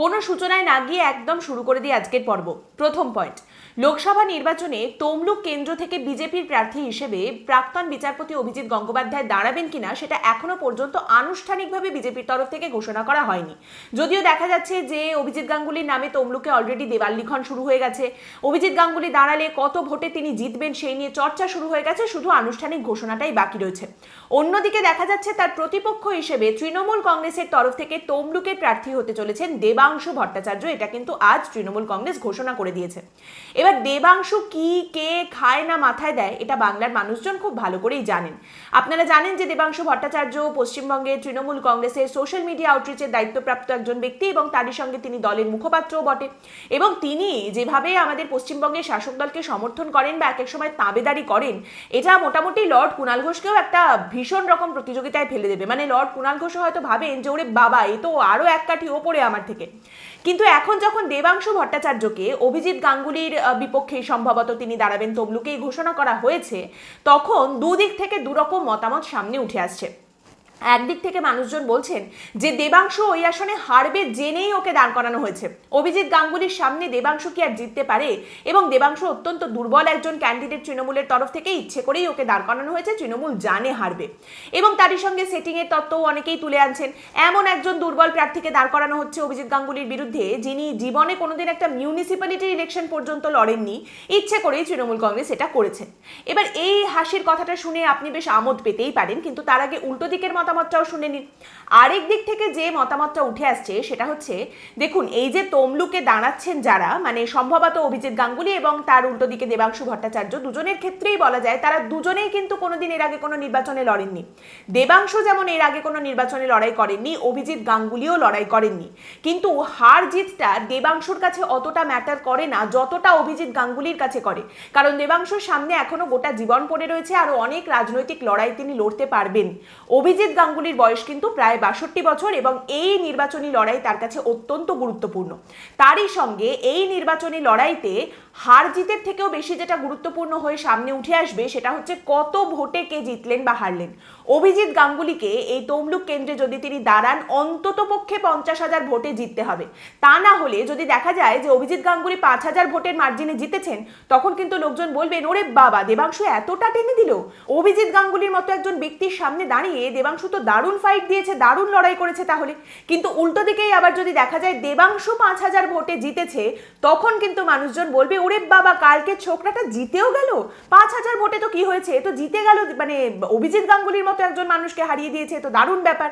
কোনো সূচনায় না গিয়ে একদম শুরু করে দিই আজকের পর্ব। প্রথম পয়েন্ট লোকসভা নির্বাচনে তমলুক কেন্দ্র থেকে বিজেপির প্রার্থী হিসেবে প্রাক্তন বিচারপতি অভিজিৎ গঙ্গোপাধ্যায় দাঁড়াবেন কিনা সেটা এখনও পর্যন্ত আনুষ্ঠানিকভাবে বিজেপির তরফ থেকে ঘোষণা করা হয়নি। যদিও দেখা যাচ্ছে যে অভিজিৎ গাঙ্গুলির নামে তমলুকে অলরেডি দেওয়াল লিখন শুরু হয়ে গেছে। অভিজিৎ গাঙ্গুলি দাঁড়ালে কত ভোটে তিনি জিতবেন সেই নিয়ে চর্চা শুরু হয়ে গেছে, শুধু আনুষ্ঠানিক ঘোষণাটাই বাকি রয়েছে। অন্যদিকে দেখা যাচ্ছে তার প্রতিপক্ষ হিসেবে তৃণমূল কংগ্রেসের তরফ থেকে তমলুকের প্রার্থী হতে চলেছেন দেবাংশু ভট্টাচার্য, এটা কিন্তু আজ তৃণমূল কংগ্রেস ঘোষণা করে দিয়েছে। এবার দেবাংশু কি, কে, খায় না মাথায় দেয়, এটা বাংলার মানুষজন খুব ভালো করেই জানেন। আপনারা জানেন যে দেবাংশু ভট্টাচার্য পশ্চিমবঙ্গের তৃণমূল কংগ্রেসের সোশ্যাল মিডিয়া আউটরিচের দায়িত্বপ্রাপ্ত একজন ব্যক্তি এবং তারই সঙ্গে তিনি দলের মুখপাত্রও বটে। এবং তিনি যেভাবে আমাদের পশ্চিমবঙ্গের শাসক দলকে সমর্থন করেন বা এক এক সময় তাবেদারি করেন, এটা মোটামুটি লর্ড কুণাল ঘোষকেও একটা ভীষণ রকম প্রতিযোগিতায় ফেলে দেবে। মানে লর্ড কুণাল ঘোষ হয়তো ভাবেন যে, ওরে বাবা, এ তো আরও এক কাঠি ওপরে আমার থেকে। কিন্তু এখন যখন দেবাংশু ভট্টাচার্যকে অভিজিৎ গাঙ্গুলির বিপক্ষে সম্ভবত তিনি দাঁড়াবেন তবলুকেই ঘোষণা করা হয়েছে, তখন দুদিক থেকে দুরকম মতামত সামনে উঠে আসছে। একদিক থেকে মানুষজন বলছেন যে দেবাংশ ওই আসনে হারবে জেনেই ওকে দাঁড় করানো হয়েছে। অভিজিৎ গাঙ্গুলির সামনে দেবাংশ কি আর জিততে পারে? এবং দেবাংশ অত্যন্ত দুর্বল একজন ক্যান্ডিডেট তৃণমূলের তরফ থেকে ইচ্ছে করেই ওকে দাঁড় করানো হয়েছে, তৃণমূল জানে হারবে। এবং তারই সঙ্গে সেটিংয়ের তত্ত্বও অনেকেই তুলে আনছেন। এমন একজন দুর্বল প্রার্থীকে দাঁড় করানো হচ্ছে অভিজিৎ গাঙ্গুলির বিরুদ্ধে, যিনি জীবনে কোনোদিন একটা মিউনিসিপ্যালিটি ইলেকশন পর্যন্ত লড়েননি। ইচ্ছে করেই তৃণমূল কংগ্রেস এটা করেছেন এবার এই হাসির কথাটা শুনে আপনি বেশ আমোদ পেতেই পারেন, কিন্তু তার আগে উল্টো দিকের মতামতটাও শুনে নিন আরেক দিক থেকে যে মতামতটা উঠে আসছে, সেটা হচ্ছে, দেখুন, এই যে তমলুকে দাঁড়াচ্ছেন যারা মানে সম্ভবত অভিজিৎ গাঙ্গুলি এবং তার উল্টো দিকে দেবাংশু ভট্টাচার্য, দুজনের ক্ষেত্রেই বলা যায়, তারা দুজনেই কিন্তু কোনোদিন এর আগে কোনো নির্বাচনে লড়েননি। দেবাংশু যেমন এর আগে কোনো নির্বাচনে লড়াই করেননি, অভিজিৎ গাঙ্গুলিও লড়াই করেননি। কিন্তু হার জিতটা দেবাংশুর কাছে অতটা ম্যাটার করে না, যতটা অভিজিৎ গাঙ্গুলির কাছে করে। কারণ দেবাংশুর সামনে এখনও গোটা জীবন পড়ে রয়েছে আরও অনেক রাজনৈতিক লড়াই তিনি লড়তে পারবেন। অভিজিৎ গাঙ্গুলির বয়স কিন্তু প্রায় বাষট্টি বছর এবং এই নির্বাচনী লড়াই তার কাছে অত্যন্ত গুরুত্বপূর্ণ। তারই সঙ্গে এই নির্বাচনী লড়াইতে হার জিতের থেকেও বেশি যেটা গুরুত্বপূর্ণ হয়ে সামনে উঠে আসবে সেটা হচ্ছে কত ভোটে কে জিতলেন বা হারলেন। অভিজিৎ গাঙ্গুলিকে এই তমলুক কেন্দ্রে যদি তিনি দাঁড়ান, অন্তত পক্ষে পঞ্চাশ হাজার ভোটে জিততে হবে। তা না হলে যদি দেখা যায় যে অভিজিৎ গাঙ্গুলি পাঁচ হাজার ভোটের মার্জিনে জিতেছেন, তখন কিন্তু লোকজন বলবেন ওরে বাবা, দেবাংশু এতটা টেনে দিল? অভিজিৎ গাঙ্গুলির মতো একজন ব্যক্তির সামনে দাঁড়িয়ে, দেবাংশু তো দারুণ ফাইট দিয়েছে, দারুণ লড়াই করেছে তাহলে। কিন্তু উল্টো দিকেই আবার যদি দেখা যায়, দেবাংশু পাঁচ হাজার ভোটে জিতেছে, তখন কিন্তু মানুষজন বলবে ওরে বাবা কালকে ছোকরাটা জিতেও গেল? পাঁচ হাজার ভোটে তো কি হয়েছে? তো জিতে গেল মানে অভিজিৎ গাঙ্গুলির মতো একজন মানুষকে হারিয়ে দিয়েছে তো দারুণ ব্যাপার।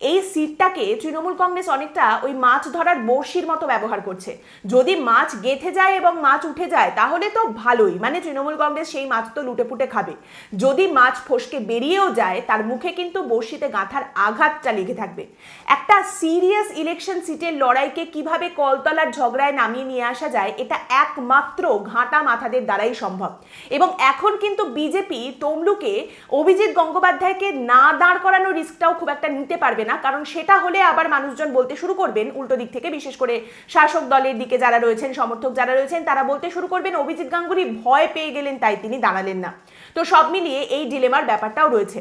এই সিটটাকে তৃণমূল কংগ্রেস অনেকটা ওই মাছ ধরার বড়শির মতো ব্যবহার করছে। যদি মাছ গেথে যায় এবং মাছ উঠে যায়, তাহলে তো ভালোই। মানে তৃণমূল কংগ্রেস সেই মাছ তো লুটে পুটে খাবে। যদি মাছ ফসকে বেরিয়েও যায়, তার মুখে কিন্তু বড়শিতে গাঁথার আঘাতটা লেগে থাকবে। একটা সিরিয়াস ইলেকশন সিটের লড়াইকে কীভাবে কলতলার ঝগড়ায় নামিয়ে নিয়ে আসা যায়, এটা একমাত্র ঘাঁটা মাথাদের দ্বারাই সম্ভব। এবং এখন কিন্তু বিজেপি তমলুকে অভিজিৎ গঙ্গোপাধ্যায়কে না দাঁড় করানোর রিস্কটাও খুব একটা নিতে পারবে না, কারণ সেটা হলে আবার মানুষজন বলতে শুরু করবেন উল্টো দিক থেকে, বিশেষ করে শাসক দলের দিকে যারা রয়েছেন, সমর্থক যারা রয়েছেন, তারা বলতে শুরু করবেন, অভিজিৎ গাঙ্গুলি ভয় পেয়ে গেলেন, তাই তিনি দাঁড়ালেন না। তো সব মিলিয়ে এই ডিলেমার ব্যাপারটাও রয়েছে।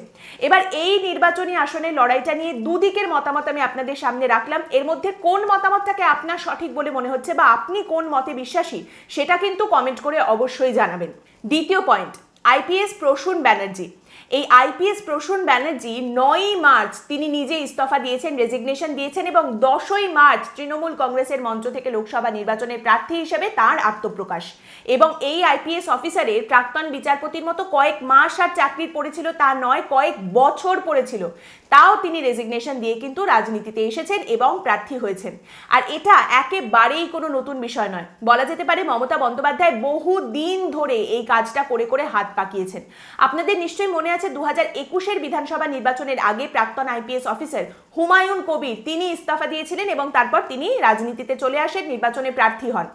এবার এই নির্বাচনী আসনের লড়াইটা নিয়ে দুদিকের মতামত আমি আপনাদের সামনে রাখলাম। এর মধ্যে কোন মতামতটাকে আপনার সঠিক বলে মনে হচ্ছে বা আপনি কোন মতে বিশ্বাসী, সেটা কিন্তু কমেন্ট করে অবশ্যই জানাবেন। দ্বিতীয় পয়েন্ট আইপিএস প্রসূন ব্যানার্জি। এই আইপিএস প্রসূন ব্যানার্জি নয়ই মার্চ তিনি নিজে ইস্তফা দিয়েছেন রেজিগনেশন দিয়েছেন এবং দশই মার্চ তৃণমূল কংগ্রেসের মঞ্চ থেকে লোকসভা নির্বাচনের প্রার্থী হিসেবে তার আত্মপ্রকাশ। এবং এই আইপিএস অফিসারের প্রাক্তন বিচারপতির মতো কয়েক মাস আর চাকরি পড়েছিল তা নয়, কয়েক বছর পড়েছিল। তাও তিনি রেজিগনেশন দিয়ে কিন্তু রাজনীতিতে এসেছেন এবং প্রার্থী হয়েছেন। আর এটা একেবারেই কোনো নতুন বিষয় নয়। বলা যেতে পারে মমতা বন্দ্যোপাধ্যায় বহু দিন ধরে এই কাজটা করে করে হাত পাকিয়েছেন। আপনাদের নিশ্চয়ই মনে আছে দু হাজার একুশের বিধানসভা নির্বাচনের আগে প্রাক্তন আইপিএস অফিসার হুমায়ুন কবির। তিনি ইস্তফা দিয়েছিলেন এবং তারপর তিনি রাজনীতিতে চলে আসেন, নির্বাচনে প্রার্থী হন।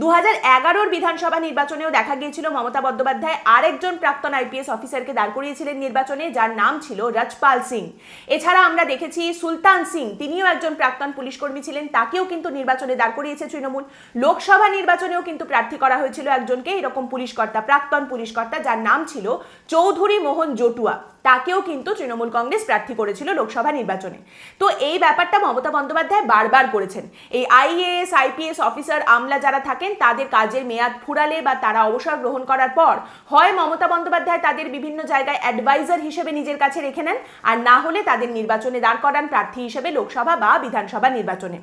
দু হাজার এগারোর বিধানসভা নির্বাচনেও দেখা গিয়েছিল মমতা বন্দ্যোপাধ্যায় আরেকজন প্রাক্তন আইপিএস অফিসারকে দাঁড় করিয়েছিলেন নির্বাচনে, যার নাম ছিল রাজপাল সিং। এছাড়া আমরা দেখেছি সুলতান সিং, তিনিও একজন প্রাক্তন পুলিশ কর্মী ছিলেন, তাকেও কিন্তু নির্বাচনে দাঁড় করিয়েছে তৃণমূল। লোকসভা নির্বাচনেও কিন্তু প্রার্থী করা হয়েছিল একজনকে, এরকম পুলিশ কর্তা প্রাক্তন পুলিশ কর্তা যার নাম ছিল চৌধুরী মোহন জটুয়া, তাকেও কিন্তু তৃণমূল কংগ্রেস প্রার্থী করেছিল লোকসভা নির্বাচনে। তো এই ব্যাপারটা মমতা বন্দ্যোপাধ্যায় বারবার করেছেন। এই আইএএস আইপিএস অফিসার আমলা যারা থাকেন, তাদের কাজের মেয়াদ ফুরালে বা তারা অবসর গ্রহণ করার পর হয় মমতা বন্দ্যোপাধ্যায় তাদের বিভিন্ন জায়গায় অ্যাডভাইজার হিসেবে নিজের কাছে রেখে নেন, আর না হলে তাদের নির্বাচনে দাঁড় করান প্রার্থী হিসেবে লোকসভা বা বিধানসভা নির্বাচনে।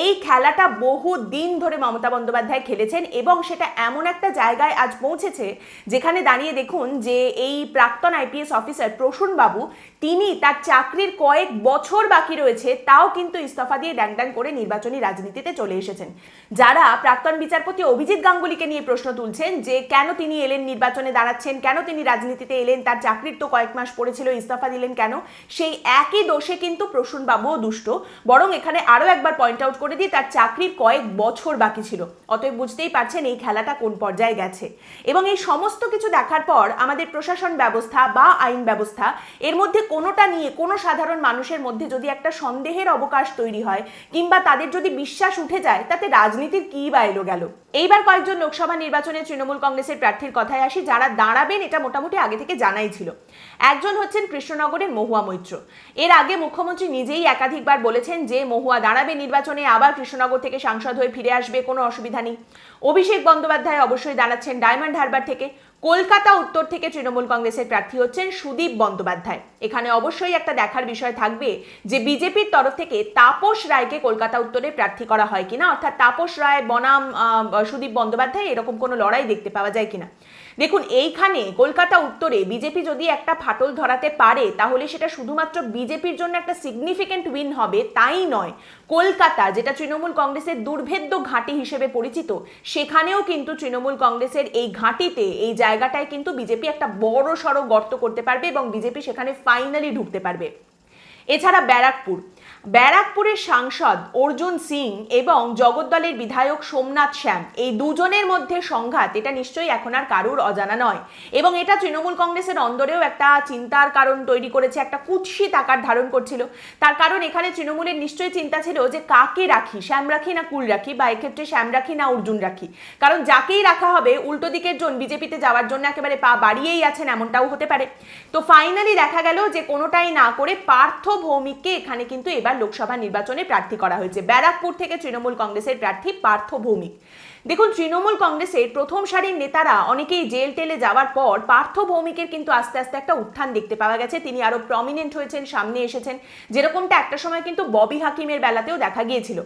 এই খেলাটা বহু দিন ধরে মমতা বন্দ্যোপাধ্যায় খেলেছেন এবং সেটা এমন একটা জায়গায় আজ পৌঁছেছে, যেখানে দাঁড়িয়ে দেখুন যে এই প্রাক্তন আইপিএস অফিসার প্রসূন বাবু, তিনি তার চাকরির কয়েক বছর বাকি রয়েছে, তাও কিন্তু ইস্তফা দিয়ে ড্যাং করে নির্বাচনী রাজনীতিতে চলে এসেছেন। যারা প্রাক্তন বিচারপতি অভিজিৎ গাঙ্গুলিকে নিয়ে প্রশ্ন তুলছেন যে কেন তিনি এলেন নির্বাচনে দাঁড়াচ্ছেন, কেন তিনি রাজনীতিতে এলেন, তার চাকরির তো কয়েক মাস পড়েছিল, ইস্তফা দিলেন কেন, সেই একই দোষে কিন্তু প্রসূন বাবুও দুষ্ট। বরং এখানে আরও একবার পয়েন্ট আউট করে দিই তার চাকরির কয়েক বছর বাকি ছিল। অতএব বুঝতেই পারছেন এই খেলাটা কোন পর্যায়ে গেছে। এবং এই সমস্ত কিছু দেখার পর আমাদের প্রশাসন ব্যবস্থা বা আইন ব্যবস্থা, এর মধ্যে কোনোটা নিয়ে কোনো সাধারণ মানুষের মধ্যে যদি একটা সন্দেহের অবকাশ তৈরি হয় কিংবা তাদের যদি বিশ্বাস উঠে যায়, তাতে রাজনীতির কি বা এলো গেল? এইবার কয়েকজন লোকসভা নির্বাচনে তৃণমূল কংগ্রেসের প্রার্থীর কথায় আসি, যারা দাঁড়াবেন এটা মোটামুটি আগে থেকে জানাই ছিল। একজন হচ্ছেন কৃষ্ণনগরের মহুয়া মৈত্র। এর আগে মুখ্যমন্ত্রী নিজেই একাধিকবার বলেছেন যে, মহুয়া দাঁড়াবে নির্বাচনে, আবার কৃষ্ণনগর থেকে সাংসদ হয়ে ফিরে আসবে, কোনো অসুবিধা নেই। অভিষেক বন্দ্যোপাধ্যায় অবশ্যই দাঁড়াচ্ছেন ডায়মন্ড হারবার থেকে। কলকাতা উত্তর থেকে তৃণমূল কংগ্রেসের প্রার্থী হচ্ছেন সুদীপ বন্দ্যোপাধ্যায়। এখানে অবশ্যই একটা দেখার বিষয় থাকবে যে বিজেপির তরফ থেকে তাপস রায়কে কলকাতা উত্তরে প্রার্থী করা হয় কিনা, অর্থাৎ তাপস রায়, বনাম সুদীপ বন্দ্যোপাধ্যায় এরকম কোনো লড়াই দেখতে পাওয়া যায় কিনা। দেখুন, এইখানে কলকাতা উত্তরে বিজেপি যদি একটা ফাটল ধরাতে পারে, তাহলে সেটা শুধুমাত্র বিজেপির জন্য একটা সিগনিফিকেন্ট উইন হবে, তাই নয়। কলকাতা, যেটা তৃণমূল কংগ্রেসের দুর্ভেদ্য ঘাঁটি হিসেবে পরিচিত, সেখানেও কিন্তু তৃণমূল কংগ্রেসের এই ঘাঁটিতে, এই জায়গাটায় কিন্তু বিজেপি একটা বড় সড়ো গর্ত করতে পারবে এবং বিজেপি সেখানে ফাইনালি ঢুকতে পারবে। এছাড়া ব্যারাকপুর। ব্যারাকপুরের সাংসদ অর্জুন সিং এবং জগদ্দলের বিধায়ক সোমনাথ শ্যাম, এই দুজনের মধ্যে সংঘাত, এটা নিশ্চয়ই এখন আর কারুর অজানা নয়। এবং এটা তৃণমূল কংগ্রেসের অন্দরেও একটা চিন্তার কারণ তৈরি করেছে, একটা কুৎসিত আকার ধারণ করছিল। তার কারণ এখানে তৃণমূলের নিশ্চয়ই চিন্তা ছিল যে কাকে রাখি, শ্যাম রাখি না কুল রাখি, বা এক্ষেত্রে শ্যাম রাখি না অর্জুন রাখি? কারণ যাকেই রাখা হবে, উল্টো দিকের জন বিজেপিতে যাওয়ার জন্য একেবারে পা বাড়িয়েই আছেন, এমনটাও হতে পারে। তো ফাইনালি দেখা গেল যে কোনোটাই না করে পার্থ ভৌমিককে এখানে কিন্তু এবার লোকসভা নির্বাচনে প্রার্থী করা হয়েছে। ব্যারাকপুর থেকে তৃণমূল কংগ্রেসের প্রার্থী পার্থ ভৌমিক। দেখুন, তৃণমূল কংগ্রেসের প্রথম সারির নেতারা অনেকেই জেল টেলে যাওয়ার পর পার্থ ভৌমিকের কিন্তু আস্তে আস্তে একটা উত্থান দেখতে পাওয়া গেছে। তিনি আরও প্রমিনেন্ট হয়েছেন, সামনে এসেছেন। যেরকমটা একটা সময় কিন্তু ববি হাকিমের বেলাতেও দেখা গিয়েছিল।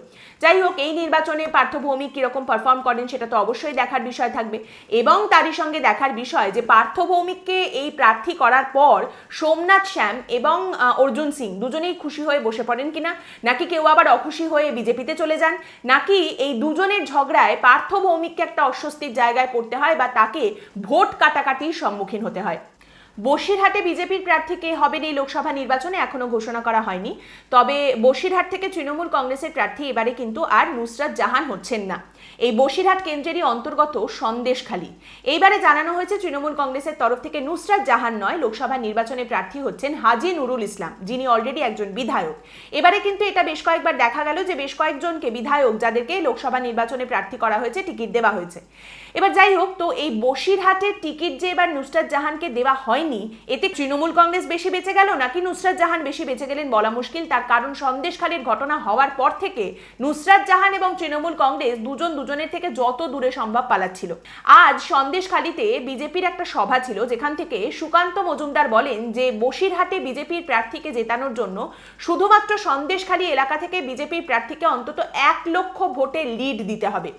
যাই হোক, এই নির্বাচনে পার্থ ভৌমিক কীরকম পারফর্ম করেন সেটা তো অবশ্যই দেখার বিষয় থাকবে। এবং তারই সঙ্গে দেখার বিষয় যে, পার্থ ভৌমিককে এই প্রার্থী করার পর সোমনাথ শ্যাম এবং অর্জুন সিং দুজনেই খুশি হয়ে বসে পড়েন কিনা? নাকি কেউ আবার অখুশি হয়ে বিজেপিতে চলে যান? নাকি এই দুজনের ঝগড়ায় পার্থ ভৌমিককে একটা অস্বস্তির জায়গায় পড়তে হয় বা তাকে ভোট কাটাকাটির সম্মুখীন হতে হয়। বসিরহাটে বিজেপির প্রার্থী কে হবেন এই লোকসভা নির্বাচনে এখনও ঘোষণা করা হয়নি। তবে বসিরহাট থেকে তৃণমূল কংগ্রেসের প্রার্থী এবারে কিন্তু আর নুসরাত জাহান হচ্ছেন না। এই বসিরহাট কেন্দ্রেরই অন্তর্গত সন্দেশখালী। এইবারে জানানো হয়েছে তৃণমূল কংগ্রেসের তরফ থেকে নুসরাত জাহান নয়, লোকসভা নির্বাচনে প্রার্থী হচ্ছেন হাজি নুরুল ইসলাম, যিনি অলরেডি একজন বিধায়ক। এবারে কিন্তু এটা বেশ কয়েকবার দেখা গেল যে বেশ কয়েকজনকে বিধায়ক যাদেরকে লোকসভা নির্বাচনে প্রার্থী করা হয়েছে, টিকিট দেওয়া হয়েছে। এবার যাই হোক, তো এই বসিরহাটের টিকিট যে এবার নুসরাত জাহানকে দেওয়া হয়নি, এতে তৃণমূল কংগ্রেস বেশি বেঁচে গেল নাকি নুসরাত জাহান বেশি বেঁচে গেলেন বলা মুশকিল। তার কারণ সন্দেশখালীর ঘটনা হওয়ার পর থেকে নুসরাত জাহান এবং তৃণমূল কংগ্রেস দুজন দুজনের থেকে যত দূরে সম্ভব পালাচ্ছিল। আজ সন্দেশখালীতে বিজেপির একটা সভা ছিল, যেখান থেকে সুকান্ত মজুমদার বলেন যে বসিরহাটে বিজেপির প্রার্থীকে জেতানোর জন্য শুধুমাত্র সন্দেশখালী এলাকা থেকে বিজেপির প্রার্থীকে অন্তত এক লক্ষ ভোটে লিড দিতে হবে।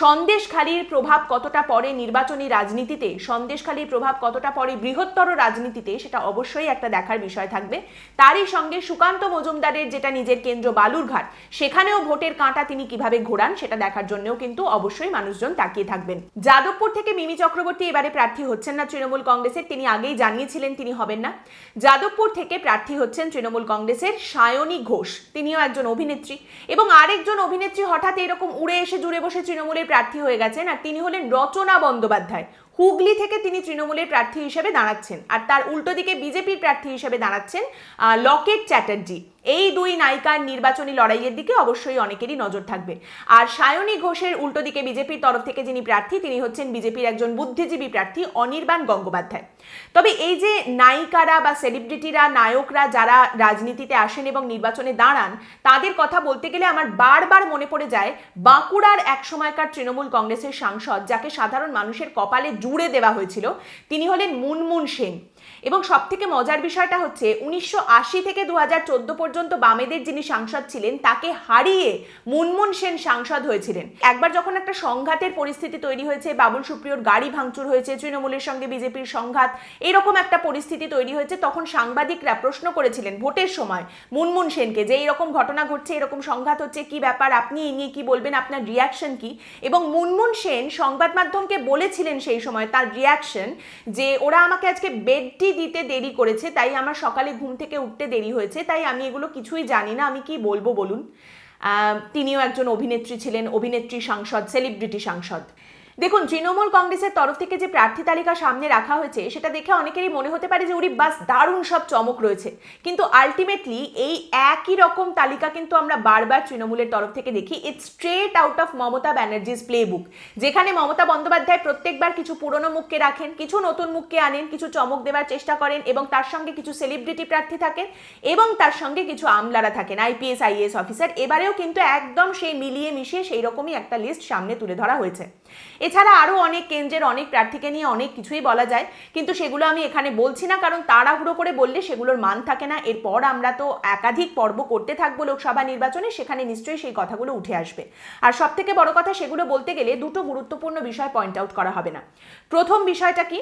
সন্দেশখালীর প্রভাব কতটা পড়ে নির্বাচনী রাজনীতিতে? সন্দেশখালীর প্রভাব কতটা পড়ে বৃহত্তর রাজনীতিতে? সেটা অবশ্যই একটা দেখার বিষয় থাকবে। তারই সঙ্গে সুকান্ত মজুমদারের যেটা নিজের কেন্দ্র বালুরঘাট, সেখানেও ভোটের কাঁটা তিনি কীভাবে ঘোরান সেটা দেখার জন্যও কিন্তু অবশ্যই মানুষজন তাকিয়ে থাকবেন। যাদবপুর থেকে মিমি চক্রবর্তী এবারে প্রার্থী হচ্ছেন না তৃণমূল কংগ্রেসের, তিনি আগেই জানিয়েছিলেন তিনি হবেন না। যাদবপুর থেকে প্রার্থী হচ্ছেন তৃণমূল কংগ্রেসের সায়নী ঘোষ, তিনিও একজন অভিনেত্রী। এবং আরেকজন অভিনেত্রী হঠাৎ এরকম উড়ে এসে জুড়ে বসে তৃণমূলের প্রার্থী হয়ে গেছেন আর তিনি হলেন রচনা বন্দ্যোপাধ্যায়। হুগলি থেকে তিনি তৃণমূলের প্রার্থী হিসেবে দাঁড়াচ্ছেন। আর তার উল্টো দিকে বিজেপির প্রার্থী হিসেবে দাঁড়াচ্ছেন লকেট চ্যাটার্জি। এই দুই নায়িকার নির্বাচনী লড়াইয়ের দিকে অবশ্যই অনেকেরই নজর থাকবে। আর সায়নী ঘোষের উল্টো দিকে বিজেপির তরফ থেকে যিনি প্রার্থী, তিনি হচ্ছেন বিজেপির একজন বুদ্ধিজীবী প্রার্থী, অনির্বাণ গঙ্গোপাধ্যায়। তবে এই যে নায়িকারা বা সেলিব্রিটিরা, নায়করা যারা রাজনীতিতে আসেন এবং নির্বাচনে দাঁড়ান, তাদের কথা বলতে গেলে আমার বারবার মনে পড়ে যায়, বাঁকুড়ার এক সময়কার তৃণমূল কংগ্রেসের সাংসদ, যাকে সাধারণ মানুষের কপালে জুড়ে দেওয়া হয়েছিল। তিনি হলেন মুনমুন সেন। এবং সব থেকে মজার বিষয়টা হচ্ছে উনিশশো আশি থেকে দু হাজার চোদ্দ পর্যন্ত বামেদের যিনি সাংসদ ছিলেন, তাকে হারিয়ে মুনমুন সেন সাংসদ হয়েছিলেন। একবার যখন একটা সংঘাতের পরিস্থিতি তৈরি হয়েছে, বাবুল সুপ্রিয়র গাড়ি ভাঙচুর হয়েছে, তৃণমূলের সঙ্গে বিজেপির সংঘাত, এরকম একটা পরিস্থিতি তৈরি হয়েছে, তখন সাংবাদিকরা প্রশ্ন করেছিলেন ভোটের সময় মুনমুন সেনকে যে এরকম ঘটনা ঘটছে, এরকম সংঘাত হচ্ছে, কি ব্যাপার, আপনি এই নিয়ে কি বলবেন, আপনার রিয়াকশন কি? এবং মুনমুন সেন সংবাদ মাধ্যমকে বলেছিলেন সেই সময় তার রিয়াকশন যে, ওরা আমাকে আজকে বেডটি দিতে দেরি করেছে, তাই আমার সকালে ঘুম থেকে উঠতে দেরি হয়েছে, তাই আমি এগুলো কিছুই জানি না, আমি কি বলব বলুন? তিনিও একজন অভিনেত্রী ছিলেন, অভিনেত্রী সাংসদ সেলিব্রিটি সাংসদ। দেখুন, তৃণমূল কংগ্রেসের তরফ থেকে যে প্রার্থী তালিকা সামনে রাখা হয়েছে, সেটা দেখে অনেকেরই মনে হতে পারে যে, উরি বাস, দারুণ সব চমক রয়েছে। কিন্তু আলটিমেটলি এই একই রকম তালিকা কিন্তু আমরা বারবার তৃণমূলের তরফ থেকে দেখি। It's straight out of Mamata Banerjee's play book যেখানে মমতা বন্দ্যোপাধ্যায় প্রত্যেকবার কিছু পুরনো মুখকে রাখেন, কিছু নতুন মুখকে আনেন, কিছু চমক দেওয়ার চেষ্টা করেন এবং তার সঙ্গে কিছু সেলিব্রিটি প্রার্থী থাকেন এবং তার সঙ্গে কিছু আমলারা থাকেন আইপিএস আইএস অফিসার এবারেও কিন্তু একদম সেই মিলিয়ে মিশিয়ে সেই রকমই একটা লিস্ট সামনে তুলে ধরা হয়েছে। এছাড়া আরও অনেক কেন্দ্রের অনেক প্রার্থীকে নিয়ে অনেক কিছুই বলা যায়, কিন্তু সেগুলো আমি এখানে বলছি না, কারণ তাড়াহুড়ো করে বললে সেগুলোর মান থাকে না। এরপর আমরা তো একাধিক পর্ব করতে থাকব লোকসভা নির্বাচনে, সেখানে নিশ্চয়ই সেই কথাগুলো উঠে আসবে। আর সবথেকে বড় কথা সেগুলো বলতে গেলে দুটো গুরুত্বপূর্ণ বিষয় পয়েন্ট আউট করা হবে না। প্রথম বিষয়টা কি?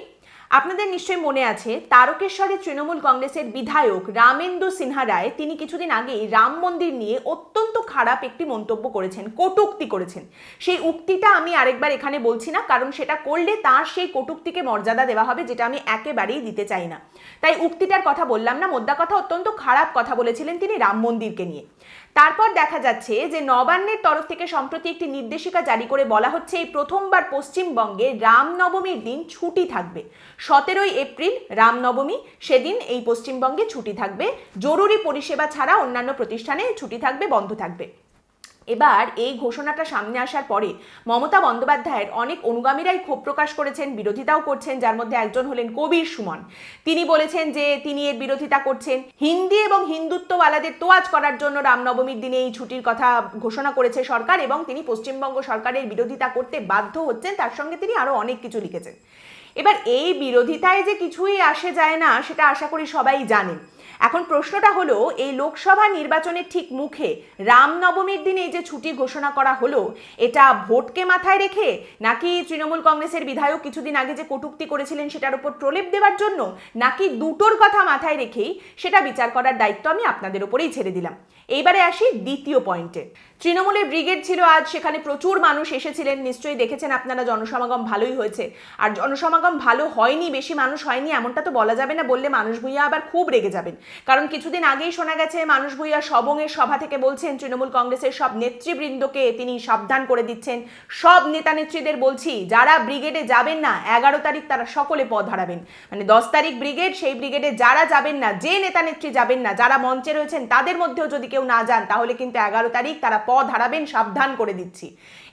আপনাদের নিশ্চয়ই মনে আছে তারকেশ্বরের তৃণমূল কংগ্রেসের বিধায়ক রামেন্দু সিনহা রায় তিনি কিছুদিন আগেই রাম মন্দির নিয়ে অত্যন্ত খারাপ একটি মন্তব্য করেছেন, কটুক্তি করেছেন। সেই উক্তিটা আমি আরেকবার এখানে বলছি না, কারণ সেটা করলে তার সেই কটুক্তিকে মর্যাদা দেওয়া হবে যেটা আমি একেবারেই দিতে চাই না। তাই উক্তিটার কথা বললাম না, মোদ্দা কথা অত্যন্ত খারাপ কথা বলেছিলেন তিনি রাম মন্দিরকে নিয়ে। তারপর দেখা যাচ্ছে যে নবান্নের তরফ থেকে সম্প্রতি একটি নির্দেশিকা জারি করে বলা হচ্ছে, এই প্রথমবার পশ্চিমবঙ্গে রামনবমীর দিন ছুটি থাকবে। সতেরোই এপ্রিল, রামনবমী, সেদিন এই পশ্চিমবঙ্গে ছুটি থাকবে। জরুরি পরিষেবা ছাড়া অন্যান্য প্রতিষ্ঠানে ছুটি থাকবে, বন্ধ থাকবে। এবার এই ঘোষণাটা সামনে আসার পরে মমতা বন্দ্যোপাধ্যায়ের অনেক অনুগামীরাই ক্ষোভ প্রকাশ করেছেন, বিরোধিতাও করছেন, যার মধ্যে একজন হলেন কবির সুমন। তিনি বলেছেন যে তিনি এর বিরোধিতা করছেন। হিন্দি এবং হিন্দুত্বওয়ালাদের তোয়াজ করার জন্য রামনবমীর দিনে এই ছুটির কথা ঘোষণা করেছে সরকার এবং তিনি পশ্চিমবঙ্গ সরকারের বিরোধিতা করতে বাধ্য হচ্ছেন। তার সঙ্গে তিনি আরও অনেক কিছু লিখেছেন। এবার এই বিরোধিতায় যে কিছুই আসে যায় না, সেটা আশা করি সবাই জানেন। এখন প্রশ্নটা হলো, এই লোকসভা নির্বাচনের ঠিক মুখে রামনবমীর দিনে যে ছুটি ঘোষণা করা হলো, এটা ভোটকে মাথায় রেখে নাকি তৃণমূল কংগ্রেসের বিধায়ক কিছুদিন আগে যে কটুক্তি করেছিলেন সেটার উপর প্রলেপ দেওয়ার জন্য নাকি দুটোর কথা মাথায় রেখেই সেটা বিচার করার দায়িত্ব আমি আপনাদের উপরেই ছেড়ে দিলাম। এইবারে আসি দ্বিতীয় পয়েন্টে। তৃণমূলের ব্রিগেড ছিল আজ, সেখানে প্রচুর মানুষ এসেছিলেন। নিশ্চয়ই দেখেছেন আপনারা, জনসমাগম ভালোই হয়েছে। আর জনসমাগম ভালো হয়নি, বেশি মানুষ হয়নি, এমনটা তো বলা যাবে না বললে মানুষ ভূঁইয়া আবার খুব রেগে যাবেন। কারণ কিছুদিন আগেই শোনা গেছে, মানুষ ভূঁইয়া সবংয়ের সভা থেকে বলছেন, তৃণমূল কংগ্রেসের সব নেতৃবৃন্দকে তিনি সাবধান করে দিচ্ছেন। সব নেতা নেত্রীদের বলছি, যারা ব্রিগেডে যাবেন না, এগারো তারিখ তারা সকলে পদ হারাবেন। মানে দশ তারিখ ব্রিগেড, সেই ব্রিগেডে যারা যাবেন না, যে নেতা নেত্রী যাবেন না, যারা মঞ্চে রয়েছেন, তাদের মধ্যেও যদি কেউ না যান, তাহলে কিন্তু এগারো তারিখ তারা পদ হারাবেন সাবধান করে দিচ্ছি।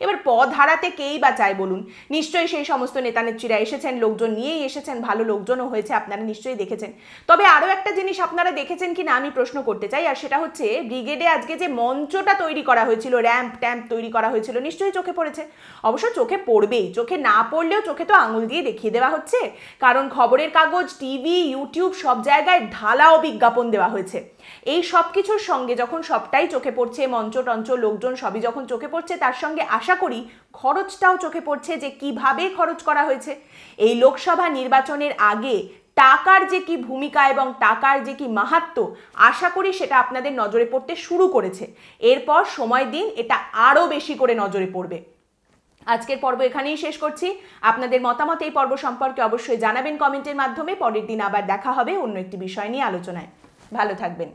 এবার পদ হারাতে কেই বা চায় বলুন? নিশ্চয়ই সেই সমস্ত নেতা নেত্রীরা এসেছেন, লোকজন নিয়েই এসেছেন, ভালো লোকজনও হয়েছে, আপনারা নিশ্চয়ই দেখেছেন। তবে আরও একটা জিনিস আপনারা দেখেছেন কি না আমি প্রশ্ন করতে চাই, আর সেটা হচ্ছে ব্রিগেডে আজকে যে মঞ্চটা তৈরি করা হয়েছিল, র্যাম্প ট্যাম্প তৈরি করা হয়েছিল, নিশ্চয়ই চোখে পড়েছে। অবশ্য চোখে পড়বেই, চোখে না পড়লেও চোখে তো আঙুল দিয়ে দেখিয়ে দেওয়া হচ্ছে। কারণ খবরের কাগজ, টিভি, ইউটিউব সব জায়গায় ঢালাও বিজ্ঞাপন দেওয়া হয়েছে। এই সব কিছুর সঙ্গে যখন সবটাই চোখে পড়ছে, মঞ্চ, টঞ্চ, লোকজন সবই যখন চোখে পড়ছে, তার সঙ্গে আশা করি খরচটাও চোখে পড়ছে যে কীভাবে খরচ করা হয়েছে। এই লোকসভা নির্বাচনের আগে টাকার যে কি ভূমিকা এবং টাকার যে কি মাহাত্ম আশা করি সেটা আপনাদের নজরে পড়তে শুরু করেছে। এরপর সময় দিন, এটা আরও বেশি করে নজরে পড়বে। আজকের পর্ব এখানেই শেষ করছি। আপনাদের মতামত এই পর্ব সম্পর্কে অবশ্যই জানাবেন কমেন্টের মাধ্যমে। পরের দিন আবার দেখা হবে অন্য একটি বিষয় নিয়ে আলোচনায়। ভালো থাকবেন।